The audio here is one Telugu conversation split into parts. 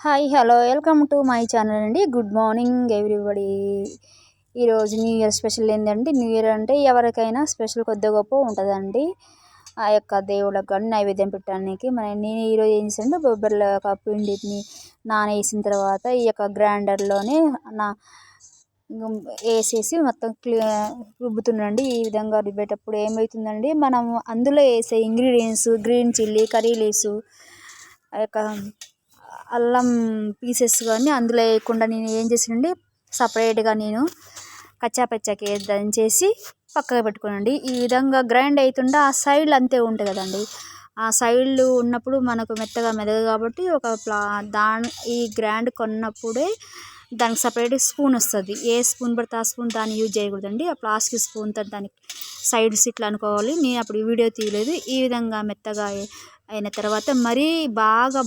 Hi hello welcome to my channel అండి. Good morning everybody. ఈరోజు న్యూ ఇయర్ స్పెషల్ ఏంటంటే న్యూ ఇయర్ అంటే ఎవరికైనా స్పెషల్ కొద్ది గొప్ప ఉంటుందండి. ఆ యొక్క దేవుళ్ళకి కానీ నైవేద్యం పెట్టడానికి. మన నేను ఈరోజు ఏం చేసాను బొబ్బర్ల యొక్క పిండిని నానేసిన తర్వాత ఈ యొక్క గ్రైండర్లోనే నా వేసేసి మొత్తం క్లీ రుబ్బుతున్నాండి ఈ విధంగా రుబ్బేటప్పుడు ఏమవుతుందండి మనం అందులో వేసే ingredients green chilli curry leaves ఆ యొక్క అల్లం పీసెస్ కానీ అందులో వేయకుండా నేను ఏం చేసానండి సపరేట్గా నేను కచ్చాపచ్చాకి దంచేసి పక్కకు పెట్టుకోనండి ఈ విధంగా గ్రైండ్ అవుతుంటే ఆ సైడ్లు అంతే ఉంటాయి కదండి. ఆ సైడ్లు ఉన్నప్పుడు మనకు మెత్తగా మెదగదు కాబట్టి ఒక ప్లా దాని ఈ గ్రాండ్ కొన్నప్పుడే దానికి సపరేట్ స్పూన్ వస్తుంది. ఏ స్పూన్ పడితే ఆ స్పూన్ దాన్ని యూజ్ చేయకూడదండి. ఆ ప్లాస్టిక్ స్పూన్తో దానికి సైడ్స్ ఇట్లా అనుకోవాలి. నేను అప్పుడు వీడియో తీయలేదు. ఈ విధంగా మెత్తగా అయిన తర్వాత మరీ బాగా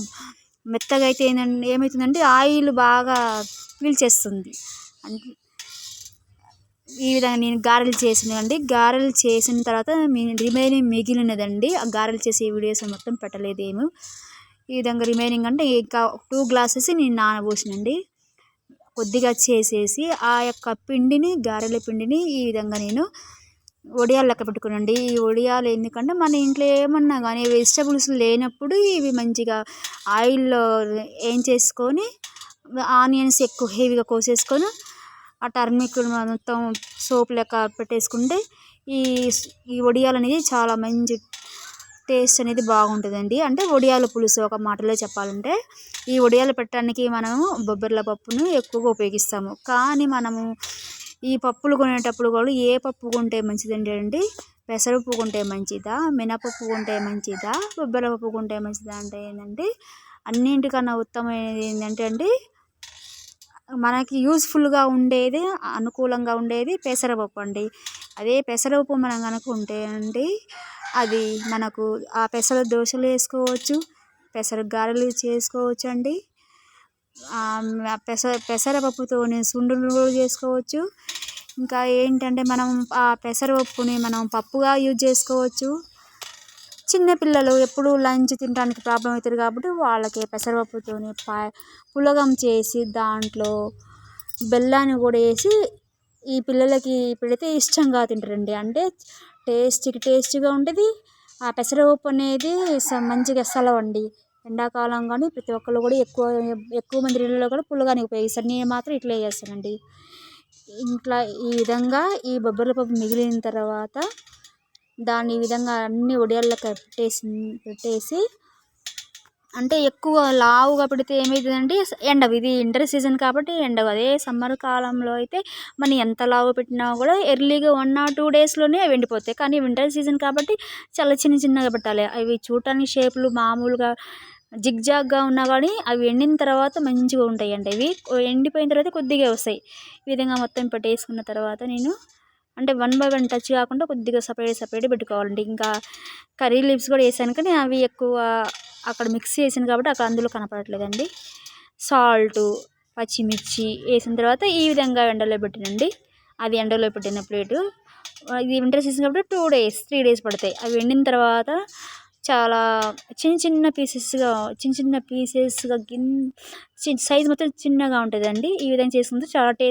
మెత్తగా అయితే ఏంటంటే ఏమవుతుందంటే ఆయిల్ బాగా పీల్చేస్తుంది. అంటే ఈ విధంగా నేను గారెలు చేసినండి గారెలు చేసిన తర్వాత రిమైనింగ్ మిగిలినదండి. ఆ గారెలు చేసే వీడియోస్ మొత్తం పెట్టలేదేమో. ఈ విధంగా రిమైనింగ్ అంటే ఇంకా టూ గ్లాసెస్ నేను నానబోసినండి. కొద్దిగా చేసేసి ఆ యొక్క పిండిని గారెల పిండిని ఈ విధంగా నేను వడియాలు లెక్క పెట్టుకునండి. ఈ వడియాలు ఎందుకంటే మన ఇంట్లో ఏమన్నా కానీ వెజిటబుల్స్ లేనప్పుడు ఇవి మంచిగా ఆయిల్లో ఏం చేసుకొని ఆనియన్స్ ఎక్కువ హెవీగా కోసేసుకొని ఆ టర్మిక్ మొత్తం సోప్ లెక్క పెట్టేసుకుంటే ఈ ఈ వడియాలు అనేది చాలా మంచి టేస్ట్ అనేది బాగుంటుందండి. అంటే వడియాల పులుసు ఒక మాటలో చెప్పాలంటే ఈ వడియాలు పెట్టడానికి మనము బొబ్బర్ల పప్పును ఎక్కువగా ఉపయోగిస్తాము. కానీ మనము ఈ పప్పులు కొనేటప్పుడు కూడా ఏ పప్పు కొంటే మంచిది అండి? పెసరపప్పు కొంటే మంచిదా? మినపప్పు కొంటే మంచిదా? పప్పు కొంటే మంచిదా అంటే ఏంటంటే అన్నింటికన్నా ఉత్తమమైనది ఏంటంటే అండి మనకి యూస్ఫుల్గా ఉండేది అనుకూలంగా ఉండేది పెసరపప్పు అండి. అదే పెసరపప్పు మనం కనుక ఉంటే అండి అది మనకు ఆ పెసర దోశలు వేసుకోవచ్చు పెసర గారెలు చేసుకోవచ్చు అండి. పెసర పెసరపప్పుతోని సున్నుండలు కూడా చేసుకోవచ్చు. ఇంకా ఏంటంటే మనం ఆ పెసరపప్పుని మనం పప్పుగా యూజ్ చేసుకోవచ్చు. చిన్నపిల్లలు ఎప్పుడు లంచ్ తినడానికి ప్రాబ్లం అవుతుంది కాబట్టి వాళ్ళకి పెసరపప్పుతోని పా పులగం చేసి దాంట్లో బెల్లాన్ని కూడా వేసి ఈ పిల్లలకి పెడితే ఇష్టంగా తింటారండి. అంటే టేస్ట్కి టేస్ట్గా ఉంటుంది. ఆ పెసరపప్పు అనేది మంచిగా సలవండి. ఎండాకాలం కానీ ప్రతి ఒక్కళ్ళు కూడా ఎక్కువ ఎక్కువ మంది ఇళ్ళలో కూడా పుల్లగానే ఉపయోగిస్తారు నేను మాత్రం ఇట్లే చేస్తానండి. ఇంట్లో ఈ విధంగా ఈ బొబ్బర్ల పప్పు మిగిలిన తర్వాత దాన్ని ఈ విధంగా అన్ని వడియాల్లో పెట్టేసి పెట్టేసి అంటే ఎక్కువ లావుగా పెడితే ఏమవుతుందంటే ఎండవు ఇది ఇంటర్ సీజన్ కాబట్టి ఎండ అదే సమ్మర్ కాలంలో అయితే మనం ఎంత లావు పెట్టినా కూడా ఎర్లీగా వన్ ఆర్ టూ డేస్లోనే ఎండిపోతాయి. కానీ వింటర్ సీజన్ కాబట్టి చాలా చిన్న చిన్నగా పెట్టాలి. అవి చూడటానికి షేపులు మామూలుగా జిగ్జాగ్గా ఉన్నా కానీ అవి ఎండిన తర్వాత మంచిగా ఉంటాయి అండి అవి ఎండిపోయిన తర్వాత కొద్దిగా వస్తాయి. ఈ విధంగా మొత్తం పెట్టేసుకున్న తర్వాత నేను అంటే వన్ బై వన్ టచ్ కాకుండా కొద్దిగా సపరేట్ సపరేట్ పెట్టుకోవాలండి. ఇంకా కర్రీ లీవ్స్ కూడా వేసాను కానీ అవి ఎక్కువ అక్కడ మిక్స్ చేసాను కాబట్టి అక్కడ అందులో కనపడట్లేదండి. సాల్ట్ పచ్చిమిర్చి వేసిన తర్వాత ఈ విధంగా ఎండలో పెట్టినండి. అది ఎండలో పెట్టిన ప్లేటు. ఇది వింటర్ సీజన్ కాబట్టి టూ డేస్ త్రీ డేస్ పడతాయి. అవి ఎండిన తర్వాత చాలా చిన్న చిన్న పీసెస్గా చిన్న చిన్న పీసెస్గా గిన్ సైజ్ మొత్తం చిన్నగా ఉంటుందండి. ఈ విధంగా చేసుకుంటే చాలా టేస్ట్